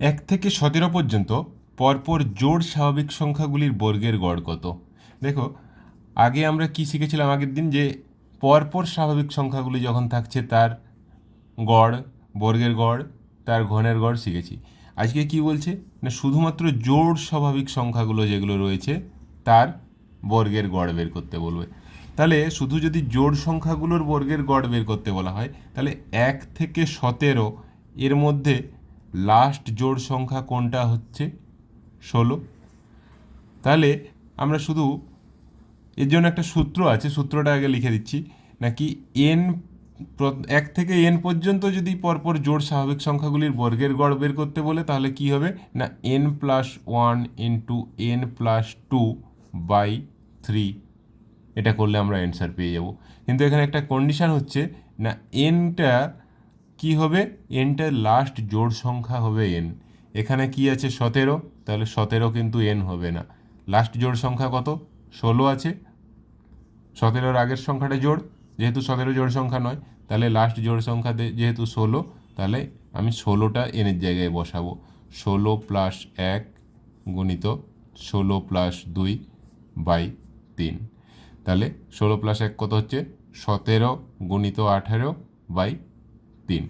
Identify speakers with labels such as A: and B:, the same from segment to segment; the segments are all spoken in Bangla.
A: এক থেকে সতেরো পর্যন্ত পরপর জোড় স্বাভাবিক সংখ্যাগুলির বর্গের গড় কত? দেখো, আগে আমরা কি শিখেছিলাম আগের দিন যে পরপর স্বাভাবিক সংখ্যাগুলি যখন থাকছে তার গড়, বর্গের গড়, তার ঘনের গড় শিখেছি। আজকে কি বলছে? না, শুধুমাত্র জোড় স্বাভাবিক সংখ্যাগুলো যেগুলো রয়েছে তার বর্গের গড় বের করতে বলবে। তাহলে শুধু যদি জোড় সংখ্যাগুলোর বর্গের গড় বের করতে বলা হয়, তাহলে এক থেকে সতেরো এর মধ্যে লাস্ট জোড় সংখ্যা কোনটা হচ্ছে? ষোলো। তাহলে আমরা শুধু এর জন্য একটা সূত্র আছে, সূত্রটা আগে লিখে দিচ্ছি। নাকি এন এক থেকে এন পর্যন্ত যদি পরপর জোড় স্বাভাবিক সংখ্যাগুলির বর্গের গড় বের করতে বলে, তাহলে কি হবে? না N plus one into N plus two by three এটা করলে আমরা অ্যান্সার পেয়ে যাব। কিন্তু এখানে একটা কন্ডিশান হচ্ছে, না এনটা কি হবে? এনটার লাস্ট জোড় সংখ্যা হবে এন এখানে কি আছে? সতেরো। তাহলে সতেরো কিন্তু এন হবে না। লাস্ট জোড় সংখ্যা কত? ষোলো আছে। সতেরোর আগের সংখ্যাটা জোড়। যেহেতু সতেরো জোড় সংখ্যা নয়, তাহলে লাস্ট জোড় সংখ্যা যেহেতু ষোলো, তাহলে আমি ষোলোটা এনের জায়গায় বসাবো। ষোলো প্লাস এক গুণিত ষোলো প্লাস দুই বাই তিন। তাহলে ষোলো প্লাস এক কত হচ্ছে? সতেরো গুণিত আঠেরো বাই তিন।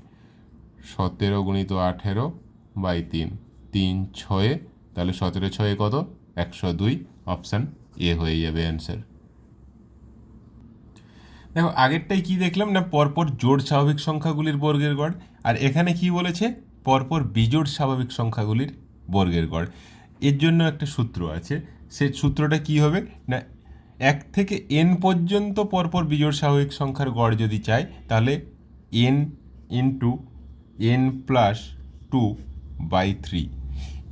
A: সতেরো গুণিত আঠেরো বাই তিন। তিন ছয়ে, তাহলে সতেরো ছয়ে কত? একশো দুই। অপশান এ হয়ে যাবে অ্যান্সার। দেখো, আগেরটাই কি দেখলাম না, পরপর জোড় স্বাভাবিক সংখ্যাগুলির বর্গের গড়? আর এখানে কি বলেছে? পরপর বিজোড় স্বাভাবিক সংখ্যাগুলির বর্গের গড়। এর জন্য একটা সূত্র আছে। সে সূত্রটা কি হবে? না, এক থেকে এন পর্যন্ত পরপর বিজোড় স্বাভাবিক সংখ্যার গড় যদি চাই তাহলে N into N plus two by three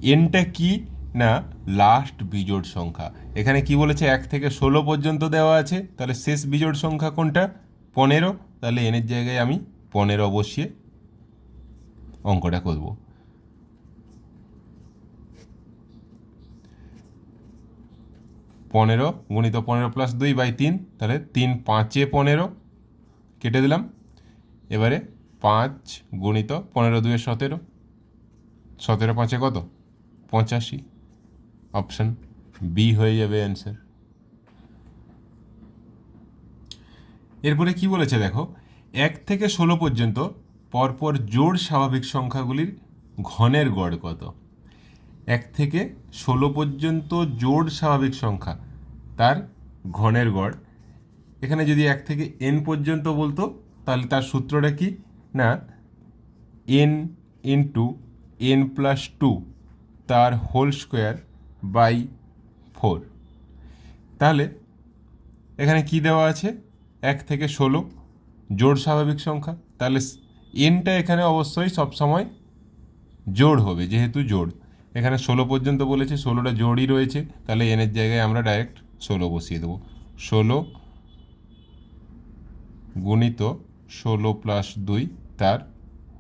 A: এনটা কি না লাস্ট বিজোড় সংখ্যা? এখানে কি বলেছে? এক থেকে ষোলো পর্যন্ত দেওয়া আছে। তাহলে শেষ বিজোড় সংখ্যা কোনটা? পনেরো। তাহলে এনের জায়গায় আমি পনেরো বসিয়ে অঙ্কটা করব। পনেরো গুণিত পনেরো প্লাস দুই বাই তিন, তাহলে তিন পাঁচে পনেরো। কেটে দিলাম। এবারে পাঁচ গুণিত পনেরো দুয়ে সতেরো। সতেরো পাঁচে কত? পঁচাশি। অপশান বি হয়ে যাবে অ্যান্সার। এরপরে কি বলেছে দেখো, এক থেকে ষোলো পর্যন্ত পরপর জোড় স্বাভাবিক সংখ্যাগুলির ঘনের গড় কত? এক থেকে ষোলো পর্যন্ত জোড় স্বাভাবিক সংখ্যা তার ঘনের গড়। এখানে যদি এক থেকে এন পর্যন্ত বলতো, তাহলে তার সূত্রটা কি? না N into N plus two তার হোল স্কোয়ার বাই ফোর তাহলে, এখানে কি দেওয়া আছে? এক থেকে ষোলো, জোড় স্বাভাবিক সংখ্যা। তাহলে এনটা এখানে অবশ্যই সবসময় জোড় হবে, যেহেতু জোড়। এখানে ষোলো পর্যন্ত বলেছে, ষোলোটা জোড়ই রয়েছে। তাহলে এনের জায়গায় আমরা ডাইরেক্ট ষোলো বসিয়ে দেবো। ষোলো গুণিত ষোলো প্লাস দুই তার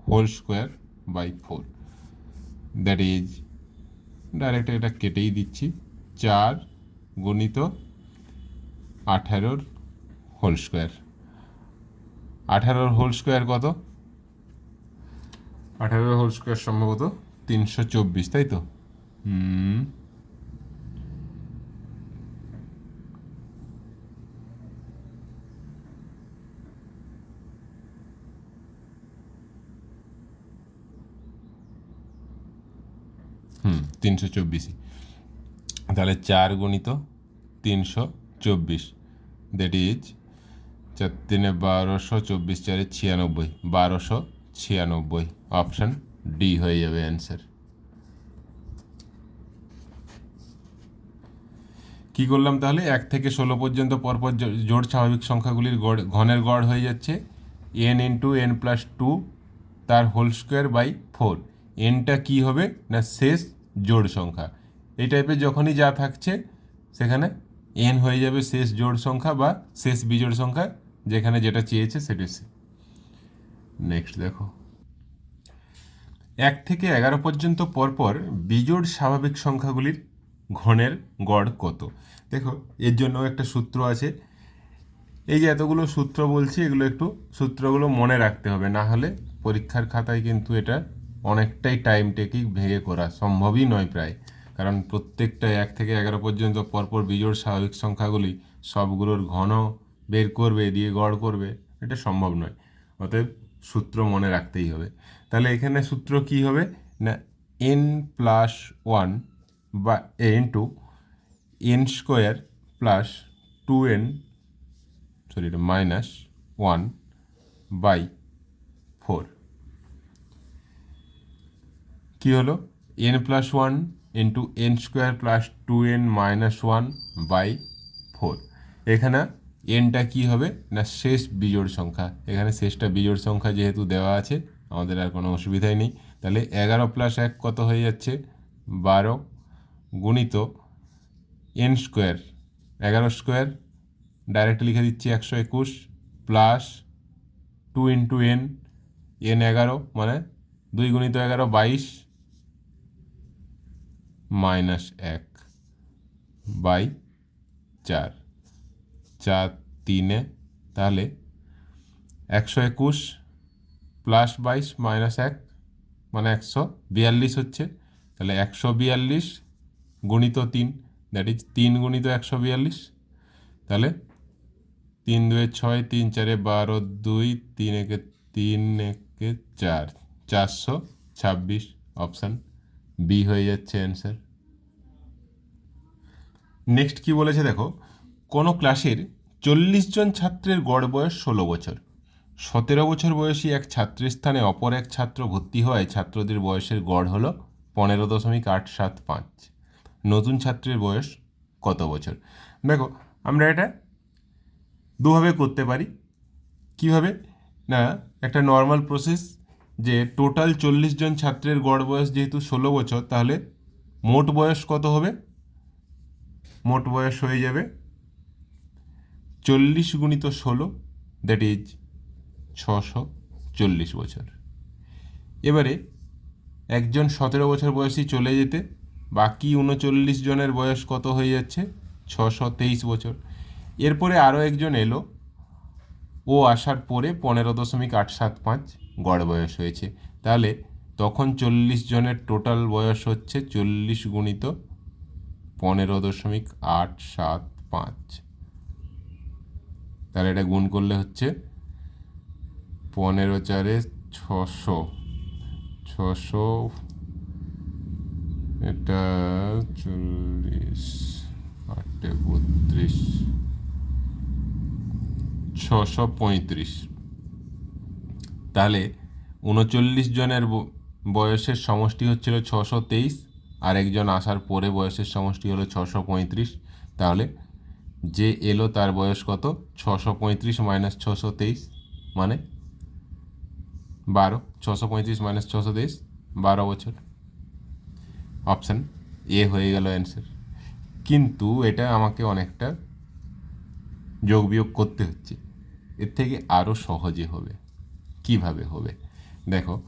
A: whole square by four. That is direct এটা কেটেই দিচ্ছি। চার গুণিত আঠারোর হোল স্কোয়ার। আঠারোর হোল স্কোয়ার কত? আঠারোর হোল স্কোয়ার সম্ভবত তিনশো চব্বিশ, তাই তো? হুম। হুম তিনশো চব্বিশই তাহলে চার গুণিত তিনশো চব্বিশ। দ্যাট ইজ চার, তিনে বারোশো চব্বিশ, চারে ছিয়ানব্বই। বারোশো ছিয়ানব্বই। অপশান ডি হয়ে যাবে অ্যান্সার কি করলাম তাহলে? এক থেকে ষোলো পর্যন্ত পরপর জোড় স্বাভাবিক সংখ্যাগুলির গড়, ঘনের গড় হয়ে যাচ্ছে। N into N plus two তার হোল স্কোয়ার বাই ফোর এনটা কী হবে না শেষ জোড় সংখ্যা? এই টাইপের যখনই যা থাকছে, সেখানে এন হয়ে যাবে শেষ জোড় সংখ্যা বা শেষ বিজোড় সংখ্যা, যেখানে যেটা চেয়েছে সেটা নেক্সট দেখো। এক থেকে এগারো পর্যন্ত পরপর বিজোড় স্বাভাবিক সংখ্যাগুলির ঘনের গড় কত? দেখো, এর জন্য একটা সূত্র আছে। এই যে এতগুলো সূত্র বলছি, এগুলো একটু সূত্রগুলো মনে রাখতে হবে, না হলে পরীক্ষার খাতায় কিন্তু এটা অনেকটাই টাইম টেকিং ভেঙে করা সম্ভবই নয় প্রায়। কারণ প্রত্যেকটা এক থেকে এগারো পর্যন্ত পরপর বিজোড় স্বাভাবিক সংখ্যাগুলি সবগুলোর ঘন বের করবে দিয়ে গড় করবে। এটা সম্ভব নয়। অতএব সূত্র মনে রাখতেই হবে। তাহলে এখানে সূত্র কি হবে? না এন প্লাস ওয়ান বা N to N square plus two N sorry এটা মাইনাস ওয়ান বাই ফোর কী হলো? N plus one into N square plus two N minus one by four এখানে এনটা কি হবে? না, শেষ বিজোড় সংখ্যা। এখানে শেষটা বিজোড় সংখ্যা যেহেতু দেওয়া আছে, আমাদের আর কোনো অসুবিধাই নেই। তাহলে এগারো প্লাস এক কত হয়ে যাচ্ছে? বারো গুণিত এন স্কোয়ার এগারো স্কোয়ার ডাইরেক্ট লিখে দিচ্ছি একশো একুশ plus two into N N এগারো মানে দুই গুণিত এগারো, বাইশ মাইনাস এক বাই চার। চার তিনে তাহলে একশো একুশ প্লাস বাইশ মাইনাস এক মানে একশো বিয়াল্লিশ হচ্ছে। তাহলে একশো বিয়াল্লিশ গুণিত তিন দ্যাট ইজ তিন গুণিত একশো বিয়াল্লিশ। তাহলে তিন দুয়ে ছয়, তিন চারে বারো, দুই, তিন একে তিন একে চার, চারশো ছাব্বিশ অপশান বি হয়ে যাচ্ছে অ্যান্সার নেক্সট কি বলেছে দেখো, কোনো ক্লাসের চল্লিশ জন ছাত্রের গড় বয়স ষোলো বছর। সতেরো বছর বয়সী এক ছাত্রের স্থানে অপর এক ছাত্র ভর্তি হওয়ায় ছাত্রদের বয়সের গড় হলো পনেরো দশমিক আট সাত পাঁচ। নতুন ছাত্রের বয়স কত বছর? দেখো, আমরা এটা দুভাবে করতে পারি। কীভাবে? না, একটা নর্মাল প্রসেস যে টোটাল চল্লিশ জন ছাত্রের গড় বয়স যেহেতু ষোলো বছর, তাহলে মোট বয়স কত হবে? মোট বয়স হয়ে যাবে চল্লিশ গুণিত ষোলো দ্যাট ইজ ছশো চল্লিশ বছর। এবারে একজন সতেরো বছর বয়সী চলে যেতে বাকি উনচল্লিশ জনের বয়স কত হয়ে যাচ্ছে? ছশো তেইশ বছর। এরপরে আরও একজন এলো, ও আসার পরে পনেরো দশমিক আট সাত পাঁচ গড় বয়স হয়েছে। তাহলে তখন চল্লিশ জনের টোটাল বয়স হচ্ছে চল্লিশ গুণিত পনেরো দশমিক আট সাত পাঁচ। তাহলে এটা গুণ করলে হচ্ছে পনেরো চারে ছশো। ছশো এটা চল্লিশ আটে বত্রিশ। ছশো পঁয়ত্রিশ। তাহলে উনচল্লিশ জনের বয়সের সমষ্টি হচ্ছিল ছশো তেইশ, আর একজন আসার পরে বয়সের সমষ্টি হলো ছশো পঁয়ত্রিশ। তাহলে যে এলো তার বয়স কত? ছশো পঁয়ত্রিশ মাইনাস ছশো তেইশ মানে বারো। ছশো পঁয়ত্রিশ মাইনাস ছশো তেইশ, বারো বছর। অপশান এ হয়ে গেল অ্যান্সার। কিন্তু এটা আমাকে অনেকটা যোগ বিয়োগ করতে হচ্ছে। এর থেকে আরও সহজে হবে। কীভাবে হবে? দেখো,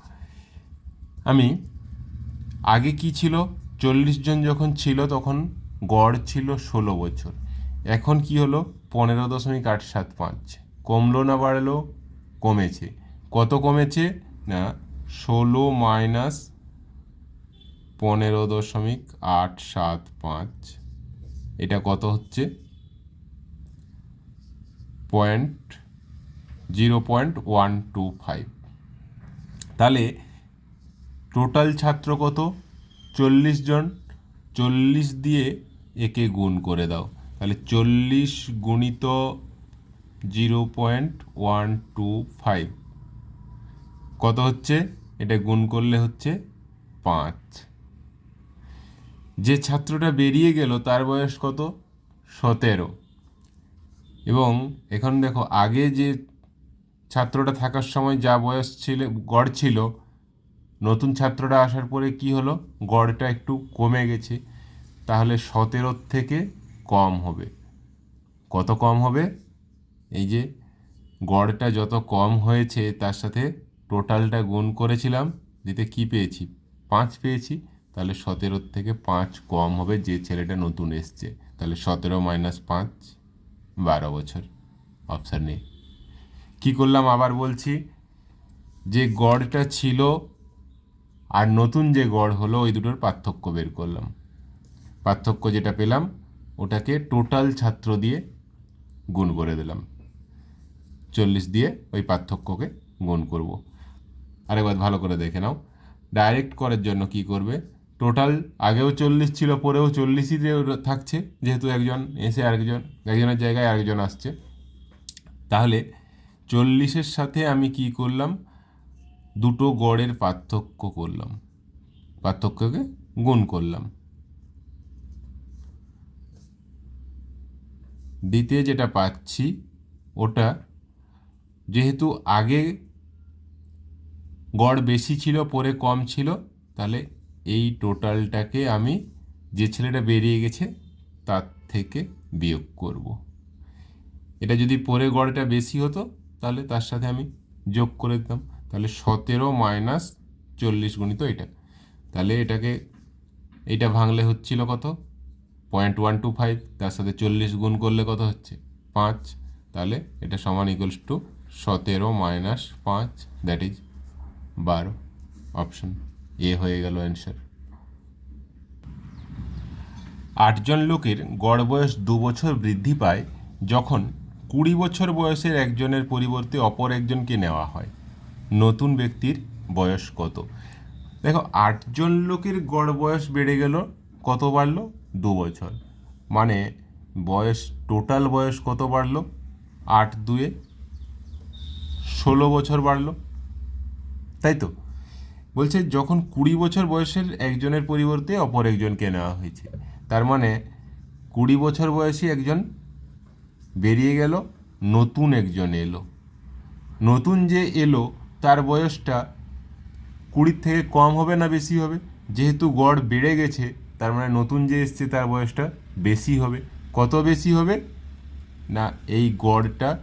A: আমি আগে কি ছিল? চল্লিশ জন যখন ছিল তখন গড় ছিল ষোলো বছর। এখন কি হলো? পনেরো দশমিক আট সাত পাঁচ। কমলো না বাড়লো? কমেছে। কত কমেছে? না, ষোলো মাইনাস পনেরো দশমিক আট সাত পাঁচ। এটা কত হচ্ছে? Point zero point one two five. তাহলে টোটাল ছাত্র কত? চল্লিশ জন। চল্লিশ দিয়ে একে গুণ করে দাও। তাহলে চল্লিশ গুণিত zero point one two five. কত হচ্ছে? এটা গুণ করলে হচ্ছে পাঁচ। যে ছাত্রটা বেরিয়ে গেল, তার বয়স কত? সতেরো। এবং এখন দেখো, আগে যে ছাত্রটা থাকার সময় যা বয়স ছিল, গড় ছিল, নতুন ছাত্রটা আসার পরে কি হলো? গড়টা একটু কমে গেছে। তাহলে সতেরোর থেকে কম হবে। কত কম হবে? এই যে গড়টা যত কম হয়েছে, তার সাথে টোটালটা গুণ করেছিলাম, দিতে কি পেয়েছি? পাঁচ পেয়েছি। তাহলে সতেরোর থেকে পাঁচ কম হবে, যে ছেলেটা নতুন এসছে। তাহলে সতেরো মাইনাস পাঁচ, বারো বছর। অপশান নেই কী করলাম আবার বলছি? যে গড়টা ছিল আর নতুন যে গড় হলো, ওই দুটোর পার্থক্য বের করলাম। পার্থক্য যেটা পেলাম, ওটাকে টোটাল ছাত্র দিয়ে গুণ করে দিলাম। চল্লিশ দিয়ে ওই পার্থক্যকে গুণ করব। আরেকবার ভালো করে দেখে নাও। ডাইরেক্ট করার জন্য কি করবে? টোটাল আগেও চল্লিশ ছিল, পরেও চল্লিশই থাকছে, যেহেতু একজন এসে আরেকজন, একজনের জায়গায় আরেকজন আসছে। তাহলে চল্লিশের সাথে আমি কি করলাম? দুটো গড়ের পার্থক্য করলাম। পার্থক্যকে গুণ করলাম। দ্বিতীয় যেটা পাচ্ছি, ওটা যেহেতু আগে গড় বেশি ছিল, পরে কম ছিল, তাহলে এই টোটালটাকে আমি যে ছেলেটা বেরিয়ে গেছে, তার থেকে বিয়োগ করব। এটা যদি পরে গড়টা বেশি হতো তাহলে তার সাথে আমি যোগ করে দিতাম। তাহলে সতেরো মাইনাস চল্লিশ গুণিত এটা। তাহলে এটাকে, এটা ভাঙলে হচ্ছিল কত? Point one two five. তার সাথে চল্লিশ গুণ করলে কত হচ্ছে? পাঁচ। তাহলে এটা সমান ইকুয়ালস টু সতেরো মাইনাস পাঁচ। দ্যাট ইজ বারো। অপশন এ হয়ে গেল অ্যান্সার আটজন লোকের গড় বয়স দু বছর বৃদ্ধি পায় যখন কুড়ি বছর বয়সের একজনের পরিবর্তে অপর একজনকে নেওয়া হয়। নতুন ব্যক্তির বয়স কত? দেখো, আটজন লোকের গড় বয়স বেড়ে গেল, কত বাড়লো? দু বছর। মানে বয়স, টোটাল বয়স কত বাড়লো? আট, দুয়ে ষোলো বছর বাড়লো। তাই তো? বলছে, যখন কুড়ি বছর বয়সের একজনের পরিবর্তে অপর একজনকে নেওয়া হয়েছে, তার মানে কুড়ি বছর বয়সী একজন বেরিয়ে গেল, নতুন একজন এলো। নতুন যে এলো, তার বয়সটা কুড়ির থেকে কম হবে না বেশি হবে? যেহেতু গড় বেড়ে গেছে, তার মানে নতুন যে এসছে, তার বয়সটা বেশি হবে। কত বেশি হবে? না, এই গড়টা,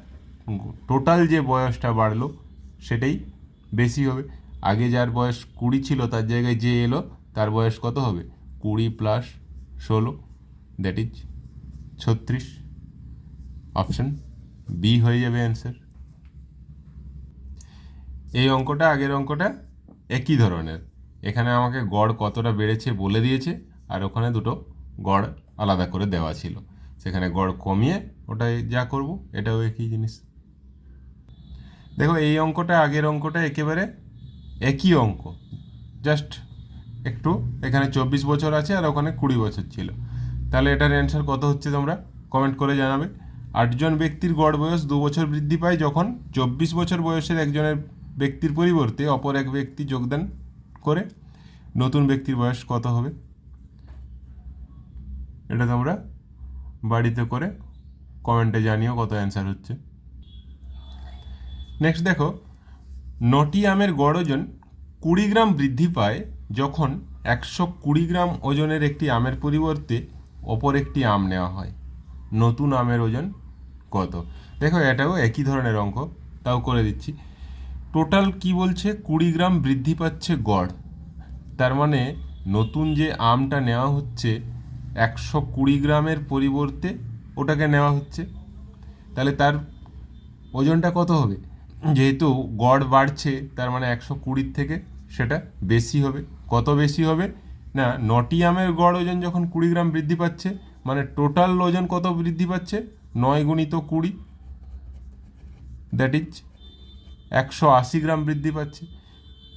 A: টোটাল যে বয়সটা বাড়লো, সেটাই বেশি হবে। আগে যার বয়স কুড়ি ছিল, তার জায়গায় যে এলো, তার বয়স কত হবে? কুড়ি প্লাস ষোলো, দ্যাট ইজ ছত্রিশ। অপশন বি হয়ে যাবে অ্যান্সার। এই অঙ্কটা আগের অঙ্কটা একই ধরনের। এখানে আমাকে গড় কতটা বেড়েছে বলে দিয়েছে, আর ওখানে দুটো গড় আলাদা করে দেওয়া ছিল। সেখানে গড় কমিয়ে ওটাই যা করব, এটাও একই জিনিস। দেখো, এই অঙ্কটা আগের অঙ্কটা একেবারে একই অঙ্ক। জাস্ট একটু, এখানে চব্বিশ বছর আছে আর ওখানে কুড়ি বছর ছিল। তাহলে এটার অ্যান্সার কত হচ্ছে তোমরা কমেন্ট করে জানাবে। আটজন ব্যক্তির গড় বয়স দু বছর বৃদ্ধি পায় যখন চব্বিশ বছর বয়সের একজনের ব্যক্তির পরিবর্তে অপর এক ব্যক্তি যোগদান করে। নতুন ব্যক্তির বয়স কত হবে? এটা তোমরা বাড়িতে করে কমেন্টে জানিও কত অ্যান্সার হচ্ছে। নেক্সট দেখো, নটি আমের গড় ওজন কুড়ি গ্রাম বৃদ্ধি পায় যখন একশো কুড়ি গ্রাম ওজনের একটি আমের পরিবর্তে অপর একটি আম নেওয়া হয়। নতুন আমের ওজন কত? দেখো, এটাও একই ধরনের অঙ্ক, তাও করে দিচ্ছি। টোটাল কি বলছে? কুড়ি গ্রাম বৃদ্ধি পাচ্ছে গড়। তার মানে নতুন যে আমটা নেওয়া হচ্ছে, একশো কুড়ি গ্রামের পরিবর্তে ওটাকে নেওয়া হচ্ছে। তাহলে তার ওজনটা কত হবে? যেহেতু গড় বাড়ছে, তার মানে একশো কুড়ির থেকে সেটা বেশি হবে। কত বেশি হবে? না, নটি আমের গড় ওজন যখন কুড়ি গ্রাম বৃদ্ধি পাচ্ছে মানে টোটাল ওজন কত বৃদ্ধি পাচ্ছে? নয় গুণিত কুড়ি দ্যাট ইজ একশো আশি গ্রাম বৃদ্ধি পাচ্ছে।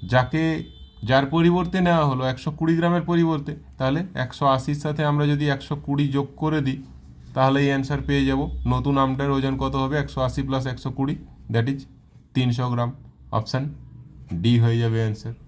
A: যাকে, যার পরিবর্তে নেওয়া হলো, একশো কুড়ি গ্রামের পরিবর্তে, তাহলে একশো আশির সাথে আমরা যদি একশো কুড়ি যোগ করে দিই, তাহলে এই অ্যান্সার পেয়ে যাব। নতুন আমটার ওজন কত হবে? একশো আশি প্লাস একশো কুড়ি দ্যাট ইজ তিনশো গ্রাম। অপশান ডি হয়ে যাবে অ্যান্সার